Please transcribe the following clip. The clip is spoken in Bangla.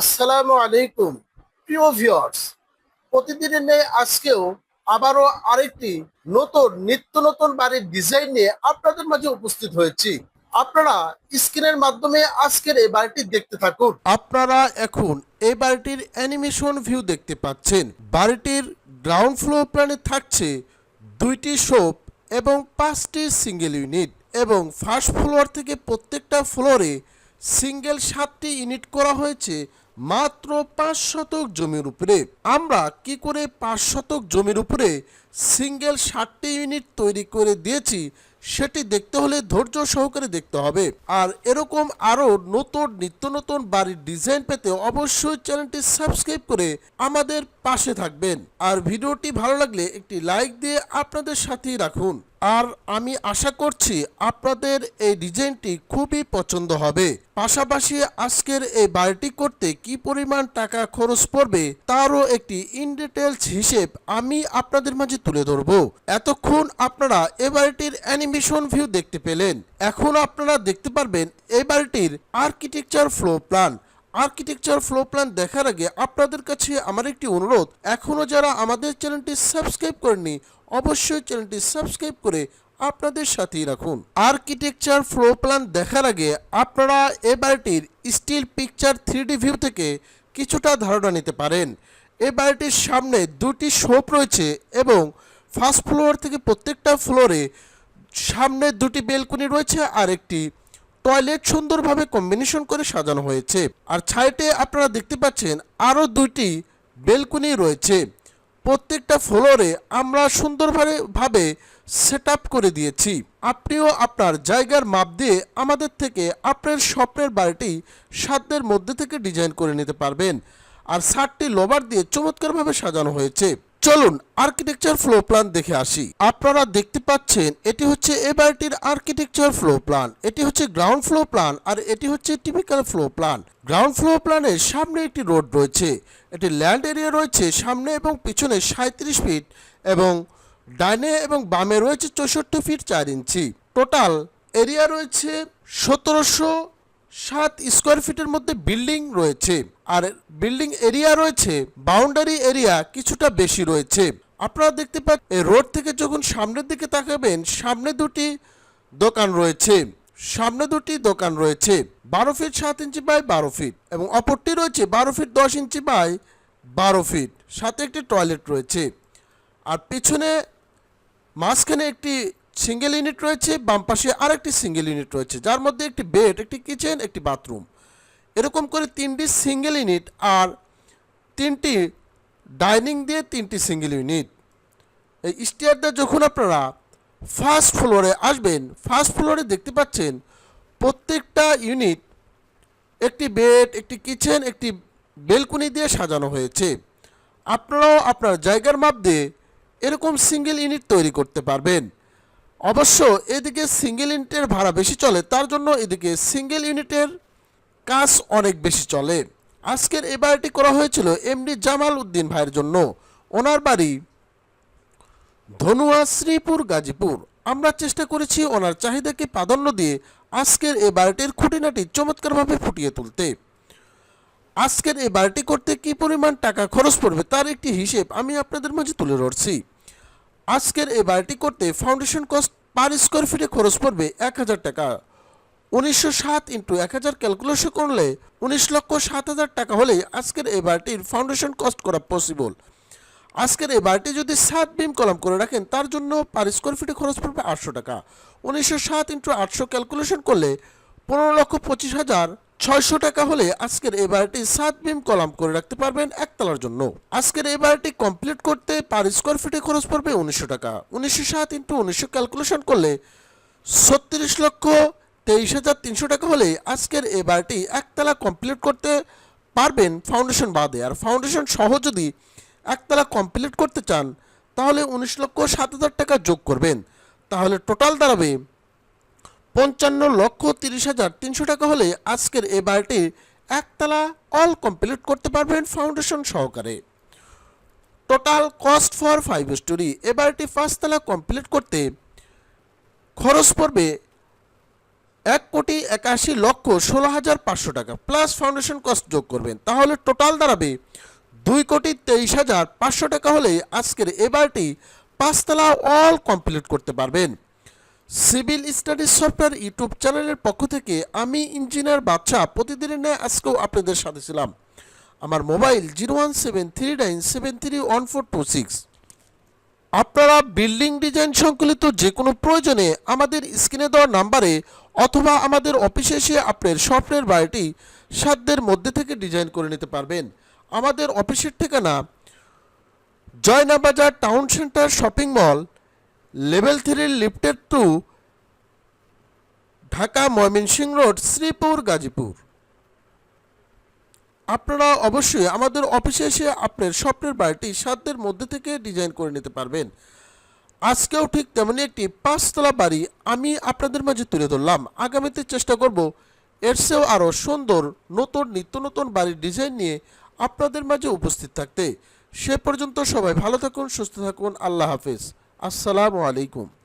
আসসালামু আলাইকুম, প্রিয় ভিউয়ার্স প্রতিদিনের নেই আজকেও আবারও আরেকটি নতুন, নিত্য নতুন বাড়ির ডিজাইন নিয়ে আপনাদের মাঝে উপস্থিত হয়েছি। আপনারা স্ক্রিনের মাধ্যমে আজকের এই বাড়িটি দেখতে থাকুন। আপনারা এখন এই বাড়িটির অ্যানিমেশন ভিউ দেখতে পাচ্ছেন। বাড়িটির গ্রাউন্ড ফ্লোর প্ল্যানে থাকছে দুইটি শপ এবং পাঁচটি সিঙ্গেল ইউনিট এবং ফার্স্ট ফ্লোর থেকে প্রত্যেকটা ফ্লোরে সিঙ্গেল সাতটি ইউনিট করা হয়েছে। মাত্র পাঁচ শতক জমির উপরে। আমরা কি করে পাঁচ শতক জমির উপরে সিঙ্গেল ষাটটি ইউনিট তৈরি করে দিয়েছি, সেটি দেখতে হলে ধৈর্য সহকারে দেখতে হবে। আর এরকম আরও নতুন, নিত্য নতুন বাড়ির ডিজাইন পেতে অবশ্যই চ্যানেলটি সাবস্ক্রাইব করে আমাদের পাশে থাকবেন। আর ভিডিওটি ভালো লাগলে একটি লাইক দিয়ে আপনাদের সাথেই রাখুন। আর আমি আশা করছি আপনাদের এই ডিজাইনটি খুবই পছন্দ হবে। পাশাপাশি আজকের এই বাড়িটি করতে কি পরিমাণ টাকা খরচ পড়বে তারও একটি ইন ডিটেলস হিসেব আমি আপনাদের মাঝে তুলে ধরব। এতক্ষণ আপনারা এ বাড়িটির অ্যানিমেশন ভিউ দেখতে পেলেন। এখন আপনারা দেখতে পারবেন এই বাড়িটির architecture floor plan architecture floor plan দেখার আগে আপনাদের কাছে আমার একটি অনুরোধ এখনও যারা আমাদের চ্যানেলটি সাবস্ক্রাইব করেননি অবশ্যই চ্যানেলটি সাবস্ক্রাইব করে আপনাদের সাথেই রাখুন। আর্কিটেকচার ফ্লো প্ল্যান দেখার আগে আপনারা এ বাড়িটির স্টিল পিকচার থ্রি ভিউ থেকে কিছুটা ধারণা নিতে পারেন। এই বাড়িটির সামনে দুটি শোপ রয়েছে এবং ফার্স্ট ফ্লোর থেকে প্রত্যেকটা ফ্লোরে সামনে দুটি বেলকনি রয়েছে আর একটি টয়লেট সুন্দরভাবে কম্বিনেশন করে সাজানো হয়েছে। আর সাইডে আপনারা দেখতে পাচ্ছেন আরও দুইটি বেলকনি রয়েছে। প্রত্যেকটা ফ্লোরে আমরা সুন্দরভাবে ভাবে সেট করে দিয়েছি। আপনিও আপনার জায়গার মাপ দিয়ে আমাদের থেকে আপনার স্বপ্নের বাড়িটি সাধ্যের মধ্যে থেকে ডিজাইন করে নিতে পারবেন। আর সাতটি লোবার দিয়ে চমৎকারভাবে সাজানো হয়েছে। চলুন আর্কিটেকচার ফ্লো প্ল্যান দেখে আসি। আপনারা দেখতে পাচ্ছেন, এটি হচ্ছে এ বাড়িটির আর্কিটেকচার ফ্লো প্ল্যান এটি হচ্ছে গ্রাউন্ড ফ্লো প্ল্যান আর এটি হচ্ছে typical floor plan ground floor প্ল্যানের সামনে একটি রোড রয়েছে। এটি ল্যান্ড এরিয়া রয়েছে সামনে এবং পিছনে সাঁত্রিশ ফিট এবং ডাইনে এবং বামে রয়েছে চৌষট্টি ফিট চার ইঞ্চি। টোটাল এরিয়া রয়েছে সতেরোশো সাত স্কোয়ার ফিটের মধ্যে বিল্ডিং রয়েছে আর বিল্ডিং এরিয়া রয়েছে, বাউন্ডারি এরিয়া কিছুটা বেশি রয়েছে। আপনারা দেখতে পাচ্ছেন রোড থেকে যখন সামনের দিকে তাকাবেন, সামনে দুটি দোকান রয়েছে। সামনে দুটি দোকান রয়েছে, বারো ফিট সাত ইঞ্চি বাই বারো ফিট এবং অপরটি রয়েছে বারো ফিট দশ ইঞ্চি বাই বারো ফিট। সাথে একটি টয়লেট রয়েছে। আর পিছনে মাঝখানে একটি সিঙ্গেল ইউনিট রয়েছে, বাম পাশে আরেকটি সিঙ্গেল ইউনিট রয়েছে, যার মধ্যে একটি বেড একটি কিচেন একটি বাথরুম এরকম করে তিনটি সিঙ্গেল ইউনিট আর তিনটি ডাইনিং দিয়ে তিনটি সিঙ্গেল ইউনিট এই স্টেয়ারটা যখন আপনারা ফার্স্ট ফ্লোরে আসবেন ফার্স্ট ফ্লোরে দেখতে পাচ্ছেন প্রত্যেকটা ইউনিট একটি বেড একটি কিচেন একটি বেলকনি দিয়ে সাজানো হয়েছে। আপনারাও আপনার জায়গার মাপ দিয়ে এরকম সিঙ্গেল ইউনিট তৈরি করতে পারবেন। অবশ্য এদিকে সিঙ্গেল ইউনিটের ভাড়া বেশি চলে, তার জন্য এদিকে সিঙ্গেল ইউনিটের কাজ অনেক বেশি চলে। আজকের এই বাড়িটি করা হয়েছিল এমডি জামাল উদ্দিন ভাইয়ের জন্য। ওনার বাড়ি ধনুয়া শ্রীপুর, গাজীপুর। আমরা চেষ্টা করেছি ওনার চাহিদাকে প্রাধান্য দিয়ে আজকের এই বাড়িটির খুঁটিনাটি চমৎকারভাবে ফুটিয়ে তুলতে। আজকের এই বাড়িটি করতে কি পরিমাণ টাকা খরচ পড়বে তার একটি হিসেব আমি আপনাদের মাঝে তুলে ধরছি। আজকের এই বাড়িটি করতে ফাউন্ডেশন কস্ট পার স্কোয়ার ফিটে খরচ পড়বে এক হাজার টাকা। উনিশশো সাত ইন্টু এক হাজার ক্যালকুলেশন করলে উনিশ লক্ষ সাত হাজার টাকা হলেই আজকের এই বাড়িটির ফাউন্ডেশন কস্ট করা পসিবল আজকের এই বাড়িটি যদি সাত বিম কলাম করে রাখেন, তার জন্য পার স্কোয়ার ফিটে খরচ পড়বে আটশো টাকা। উনিশশো সাত ইন্টু আটশো ক্যালকুলেশন করলে পনেরো লক্ষ পঁচিশ হাজার ছয়শো টাকা হলে আজকের এই বাড়িটি সাত বিম কলাম করে রাখতে পারবেন একতলার জন্য। আজকের এই বাড়িটি কমপ্লিট করতে পার স্কোয়ার ফিটে খরচ পড়বে উনিশশো টাকা। উনিশশো সাত ইন্টু উনিশশো ক্যালকুলেশন করলে ছত্রিশ লক্ষ তেইশ হাজার তিনশো টাকা হলে আজকের এই বাড়িটি একতলা কমপ্লিট করতে পারবেন ফাউন্ডেশন বাদে। আর ফাউন্ডেশন সহ যদি একতলা কমপ্লিট করতে চান, তাহলে উনিশ লক্ষ সাত হাজার টাকা যোগ করবেন। তাহলে টোটাল দাঁড়াবে পঞ্চান্ন লক্ষ তিরিশ হাজার তিনশো টাকা হলে আজকের এই বাড়িটি একতলা অল কমপ্লিট করতে পারবেন ফাউন্ডেশন সহকারে। Total cost for five storey এ বাড়িটি পাঁচতলা কমপ্লিট করতে খরচ পড়বে এক কোটি একাশি লক্ষ ষোলো হাজার পাঁচশো টাকা প্লাস ফাউন্ডেশন কস্ট যোগ করবেন। তাহলে টোটাল দাঁড়াবে দুই কোটি তেইশ হাজার পাঁচশো টাকা হলে আজকের এবারটি পাঁচতলা অল কমপ্লিট করতে পারবেন। সিভিল স্টাডিজ সফটওয়্যার ইউটিউব চ্যানেলের পক্ষ থেকে আমি ইঞ্জিনিয়ার বাদশা প্রতিদিনের ন্যায় আজকেও আপনাদের সাথে ছিলাম। আমার mobile zero one seven three nine seven three one four two six. আপনারা বিল্ডিং ডিজাইন সংকলিত যে কোনো প্রয়োজনে আমাদের স্ক্রিনে দেওয়া নাম্বারে অথবা আমাদের অফিসে এসে আপনার স্বপ্নের বাড়িটি সাধ্যের মধ্যে থেকে ডিজাইন করে নিতে পারবেন। আমাদের অফিসের ঠিকানা Joynabazar town centre shopping mall level থ্রির লিফটেড টু ঢাকা ময়মনসিং রোড, শ্রীপুর, গাজীপুর। আপনারা অবশ্যই আমাদের অফিসে এসে আপনার স্বপ্নের বাড়িটি সাধ্যের মধ্যে থেকে ডিজাইন করে নিতে পারবেন। আজকেও ঠিক তেমনি একটি পাঁচতলা বাড়ি আমি আপনাদের মাঝে তুলে ধরলাম। আগামীতে চেষ্টা করব এর চেয়েও আরও সুন্দর, নতুন, নিত্য নতুন বাড়ির ডিজাইন নিয়ে আপনাদের মাঝে উপস্থিত থাকতে। সে পর্যন্ত সবাই ভালো থাকুন, সুস্থ থাকুন, আল্লাহ হাফিজ। আসসালামু আলাইকুম।